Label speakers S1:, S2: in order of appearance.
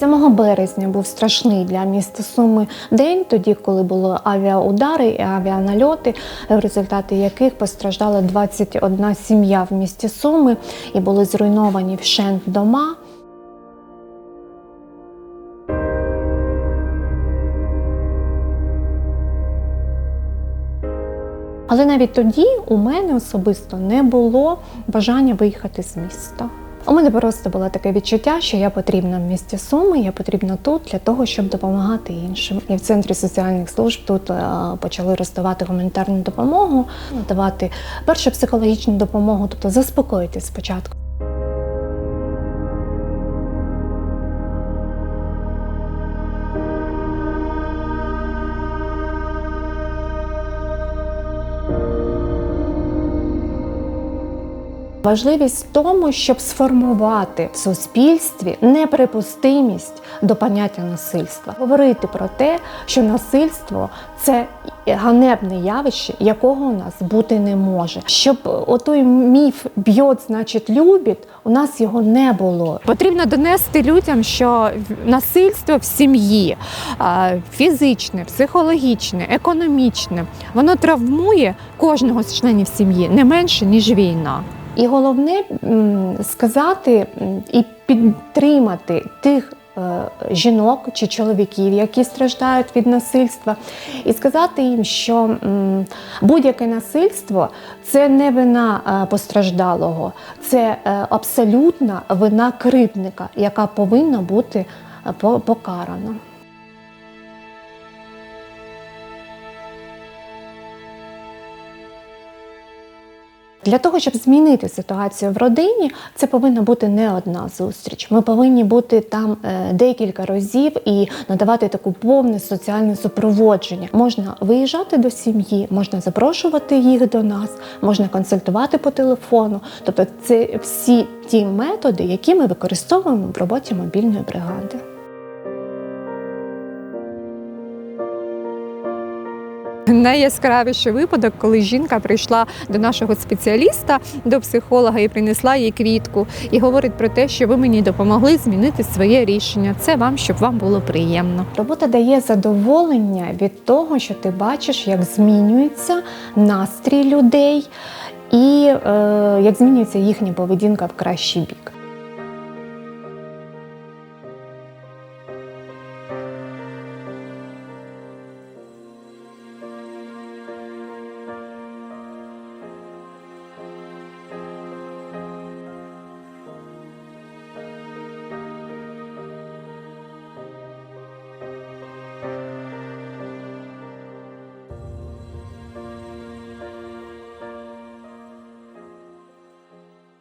S1: 7 березня був страшний для міста Суми день, тоді, коли були авіаудари і авіанальоти, в результаті яких постраждала 21 сім'я в місті Суми і були зруйновані вщент дома. Але навіть тоді у мене особисто не було бажання виїхати з міста. У мене просто було таке відчуття, що я потрібна в місті Суми, я потрібна тут для того, щоб допомагати іншим. І в центрі соціальних служб тут е, почали роздавати гуманітарну допомогу, надавати першу психологічну допомогу, тобто заспокоїти спочатку. Важливість в тому, щоб сформувати в суспільстві неприпустимість до поняття насильства, говорити про те, що насильство це ганебне явище, якого у нас бути не може. Щоб отой міф б'єт, значить любить, у нас його не було.
S2: Потрібно донести людям, що насильство в сім'ї фізичне, психологічне, економічне, воно травмує кожного з членів сім'ї не менше, ніж війна.
S1: І головне сказати і підтримати тих е, жінок чи чоловіків, які страждають від насильства, і сказати їм, що будь-яке насильство це не вина е, постраждалого, це е, абсолютна вина кривдника, яка повинна бути покарана. Для того, щоб змінити ситуацію в родині, це повинна бути не одна зустріч. Ми повинні бути там е, декілька разів і надавати таку повне соціальне супроводження. Можна виїжджати до сім'ї, можна запрошувати їх до нас, можна консультувати по телефону. Тобто, це всі ті методи, які ми використовуємо в роботі мобільної бригади.
S2: Найяскравіший випадок, коли жінка прийшла до нашого спеціаліста, до психолога і принесла їй квітку, і говорить про те, що ви мені допомогли змінити своє рішення. Це вам, щоб вам було приємно.
S1: Робота дає задоволення від того, що ти бачиш, як змінюється настрій людей і е, як змінюється їхня поведінка в кращий бік.